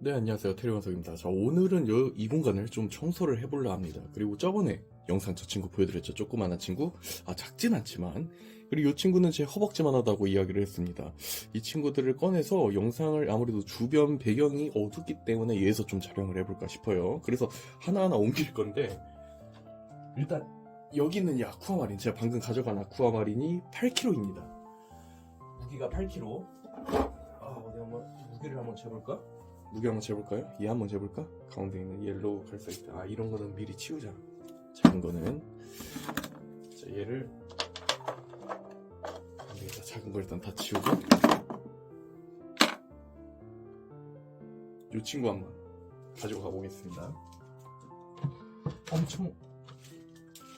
네, 안녕하세요. 테리원석입니다. 자, 오늘은 여, 이 공간을 좀 청소를 해보려 합니다. 그리고 저번에 영상 저 친구 보여드렸죠. 조그만한 친구. 아, 작진 않지만. 그리고 이 친구는 제 허벅지만 하다고 이야기를 했습니다. 이 친구들을 꺼내서 영상을 아무래도 주변 배경이 어둡기 때문에 얘에서 좀 촬영을 해볼까 싶어요. 그래서 하나하나 옮길 건데, 일단, 여기 있는 이 아쿠아마린, 제가 방금 가져간 아쿠아마린이 8kg입니다. 무게가 8kg. 아, 어디 한번, 무게를 한번 재볼까? 무게 한번 재볼까요? 얘 한번 재볼까? 가운데 있는 옐로우 갈색이다. 아 이런 거는 미리 치우자. 작은 거는 자 얘를 안 되겠다. 작은 거 일단 다 치우고 이 친구 한번 가지고 가보겠습니다. 엄청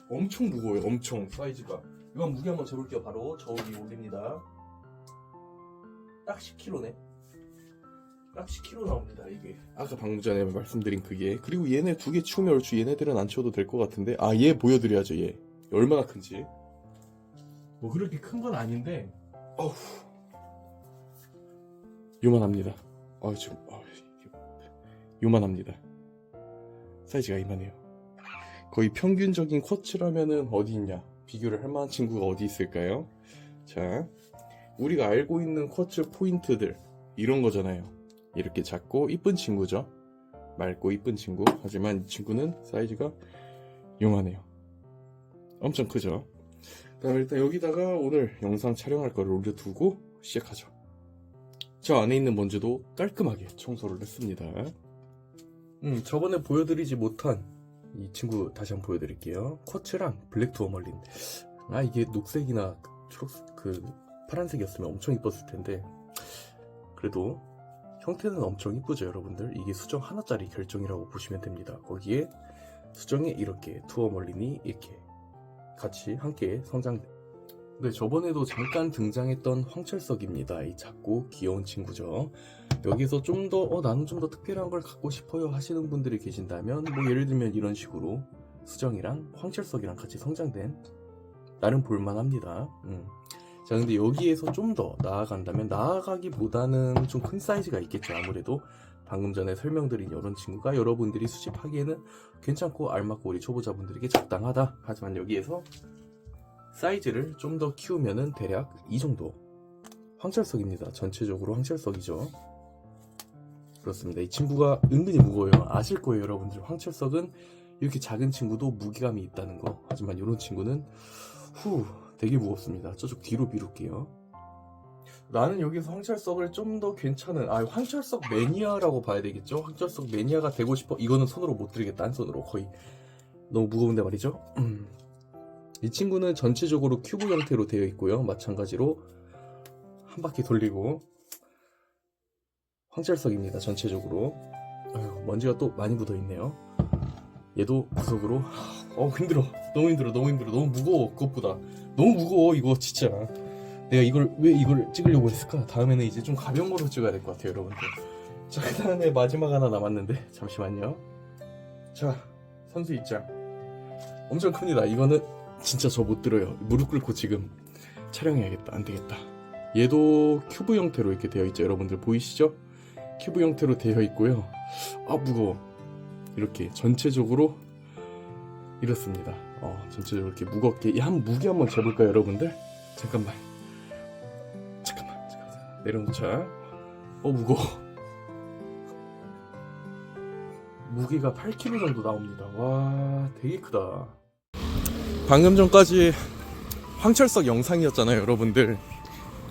엄청 무거워요. 엄청 사이즈가. 이거 무게 한번 재볼게요. 바로 저 위에 올립니다. 딱 10kg네. 딱 10kg 나옵니다 이게. 아까 방금 전에 말씀드린 그게. 그리고 얘네 두 개 치우면 얼추 얘네들은 안 치워도 될 것 같은데. 아 얘 보여드려야죠 얘. 얼마나 큰지. 뭐 그렇게 큰 건 아닌데. 어후. 요만합니다. 아 지금 아, 요만합니다. 사이즈가 이만해요. 거의 평균적인 쿼츠라면은 어디 있냐? 비교를 할 만한 친구가 어디 있을까요? 자 우리가 알고 있는 쿼츠 포인트들 이런 거잖아요 이렇게 작고 이쁜 친구죠. 맑고 이쁜 친구. 하지만 이 친구는 사이즈가 요만해요. 엄청 크죠. 그다음 일단 여기다가 오늘 영상 촬영할 거를 올려두고 시작하죠. 저 안에 있는 먼지도 깔끔하게 청소를 했습니다. 음, 저번에 보여드리지 못한 이 친구 다시 한번 보여드릴게요. 쿼츠랑 블랙 투어멀린. 아 이게 녹색이나 초록 그 파란색이었으면 엄청 이뻤을 텐데 그래도 형태는 엄청 이쁘죠 여러분들? 이게 수정 하나짜리 결정이라고 보시면 됩니다. 거기에 수정에 이렇게 투어 멀린이 이렇게 같이 함께 성장. 네 저번에도 잠깐 등장했던 황철석입니다 이 작고 귀여운 친구죠? 여기서 좀 더 어, 나는 좀 더 특별한 걸 갖고 싶어요 하시는 분들이 계신다면 뭐 예를 들면 이런 식으로 수정이랑 황철석이랑 같이 성장된 나름 볼만합니다. 음. 자, 근데 여기에서 좀 더 나아간다면 나아가기보다는 좀 큰 사이즈가 있겠죠. 아무래도 방금 전에 설명드린 이런 친구가 여러분들이 수집하기에는 괜찮고 알맞고 우리 초보자분들에게 적당하다. 하지만 여기에서 사이즈를 좀 더 키우면은 대략 이 정도. 황철석입니다. 전체적으로 황철석이죠. 그렇습니다. 이 친구가 은근히 무거워요. 아실 거예요, 여러분들. 황철석은 이렇게 작은 친구도 무게감이 있다는 거. 하지만 이런 친구는 후 되게 무겁습니다. 저쪽 뒤로 미룰게요. 나는 여기서 황철석을 좀 더 괜찮은 아 황철석 매니아라고 봐야 되겠죠? 황철석 매니아가 되고 싶어 이거는 손으로 못 들겠다 한 손으로 거의 너무 무거운데 말이죠. 음. 이 친구는 전체적으로 큐브 형태로 되어 있고요. 마찬가지로 한 바퀴 돌리고 황철석입니다. 전체적으로 아유, 먼지가 또 많이 묻어 있네요. 얘도 구석으로? 어 힘들어. 너무 힘들어 너무 힘들어. 너무 무거워 그것보다. 너무 무거워 이거 진짜. 내가 이걸 왜 이걸 찍으려고 했을까? 다음에는 이제 좀 가벼운 거로 찍어야 될 것 같아요 여러분들. 자 그 다음에 마지막 하나 남았는데 잠시만요. 자 선수 입장. 엄청 큽니다. 이거는 진짜 저 못 들어요. 무릎 꿇고 지금 촬영해야겠다. 안 되겠다. 얘도 큐브 형태로 이렇게 되어 있죠. 여러분들 보이시죠? 큐브 형태로 되어 있고요. 아 무거워 이렇게 전체적으로 이렇습니다. 어, 전체적으로 이렇게 무겁게 이한 무게 한번 재볼까요, 여러분들? 잠깐만, 잠깐만, 잠깐만. 내려놓자. 어 무거워. 무게가 8kg 정도 나옵니다. 와, 되게 크다. 방금 전까지 황철석 영상이었잖아요, 여러분들.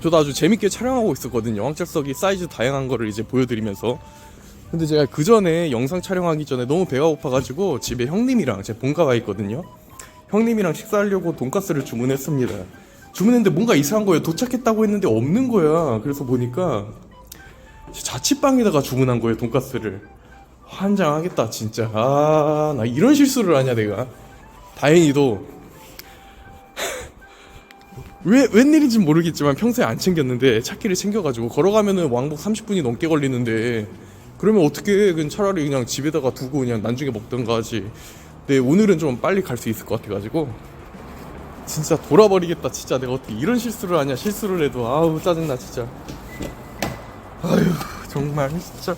저도 아주 재밌게 촬영하고 있었거든요. 황철석이 사이즈 다양한 거를 이제 보여드리면서. 근데 제가 그 전에 영상 촬영하기 전에 너무 배가 고파가지고 집에 형님이랑 제 본가가 있거든요. 형님이랑 식사하려고 돈가스를 주문했습니다. 주문했는데 뭔가 이상한 거예요. 도착했다고 했는데 없는 거야. 그래서 보니까 자취방에다가 주문한 거예요. 돈가스를. 환장하겠다 진짜. 아, 나 이런 실수를 하냐 내가. 다행히도 왜 웬일인지 모르겠지만 평소에 안 챙겼는데 찾기를 챙겨가지고 걸어가면은 왕복 30분이 넘게 걸리는데 그러면 어떻게 그냥 차라리 그냥 집에다가 두고 그냥 나중에 먹던가 하지. 근데 오늘은 좀 빨리 갈 수 있을 것 같아가지고 진짜 돌아버리겠다. 진짜 내가 어떻게 이런 실수를 하냐. 실수를 해도 아우 짜증나 진짜. 아휴 정말 진짜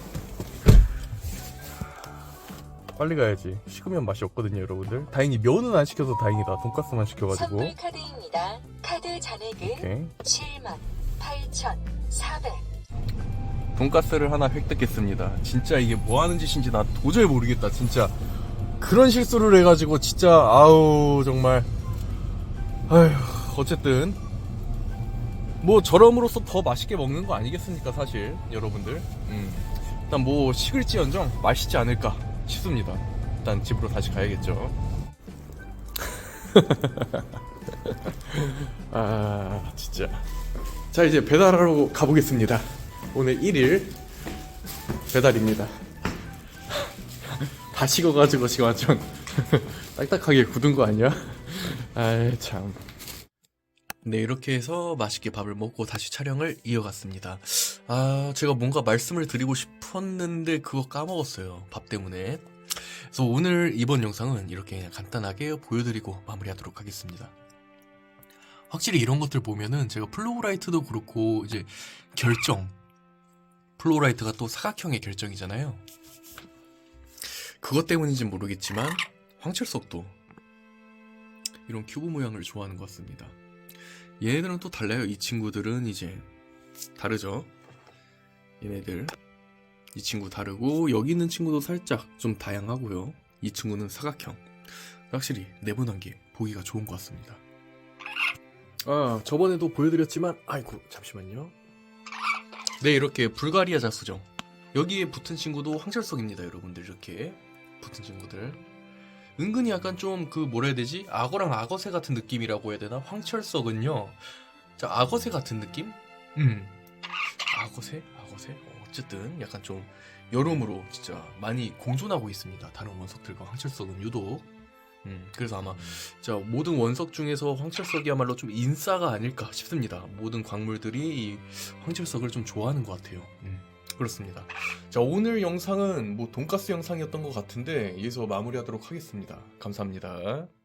빨리 가야지. 식으면 맛이 없거든요, 여러분들. 다행히 면은 안 시켜서 다행이다. 돈가스만 시켜가지고. 선물 카드입니다. 카드 잔액은 오케이. 7만 8,400. 돈가스를 하나 획득했습니다. 진짜 이게 뭐 하는 짓인지 나 도저히 모르겠다. 진짜 그런 실수를 해가지고 진짜 아우 정말 아휴 어쨌든 뭐 저럼으로써 더 맛있게 먹는 거 아니겠습니까 사실 여러분들 음. 일단 뭐 식을지언정 맛있지 않을까 싶습니다. 일단 집으로 다시 가야겠죠. 아 진짜 자 이제 배달하러 가보겠습니다. 오늘 1일 배달입니다. 다 식어가지고 지금 완전 딱딱하게 굳은 거 아니야? 아이 참. 네 이렇게 해서 맛있게 밥을 먹고 다시 촬영을 이어갔습니다. 아 제가 뭔가 말씀을 드리고 싶었는데 그거 까먹었어요. 밥 때문에. 그래서 오늘 이번 영상은 이렇게 간단하게 보여드리고 마무리하도록 하겠습니다. 확실히 이런 것들 보면은 제가 플로우라이트도 그렇고 이제 결정 플로우라이트가 또 사각형의 결정이잖아요. 그것 때문인지 모르겠지만 황철석도 이런 큐브 모양을 좋아하는 것 같습니다. 얘네들은 또 달라요. 이 친구들은 이제 다르죠. 얘네들 이 친구 다르고 여기 있는 친구도 살짝 좀 다양하고요. 이 친구는 사각형. 확실히 네모난 게 보기가 좋은 것 같습니다. 아 저번에도 보여드렸지만 아이고 잠시만요. 네 이렇게 불가리아 자수정. 여기에 붙은 친구도 황철석입니다 여러분들. 이렇게 붙은 친구들. 은근히 약간 좀 그 뭐라 해야 되지? 악어랑 악어새 같은 느낌이라고 해야 되나? 황철석은요. 자 악어새 같은 느낌? 음. 악어새? 악어새? 어, 어쨌든 약간 좀 여름으로 진짜 많이 공존하고 있습니다. 다른 원석들과 황철석은 유독 음, 그래서 아마 자 모든 원석 중에서 황철석이야말로 좀 인싸가 아닐까 싶습니다. 모든 광물들이 이 황철석을 좀 좋아하는 것 같아요. 음, 그렇습니다. 자 오늘 영상은 뭐 돈가스 영상이었던 것 같은데 여기서 마무리하도록 하겠습니다. 감사합니다.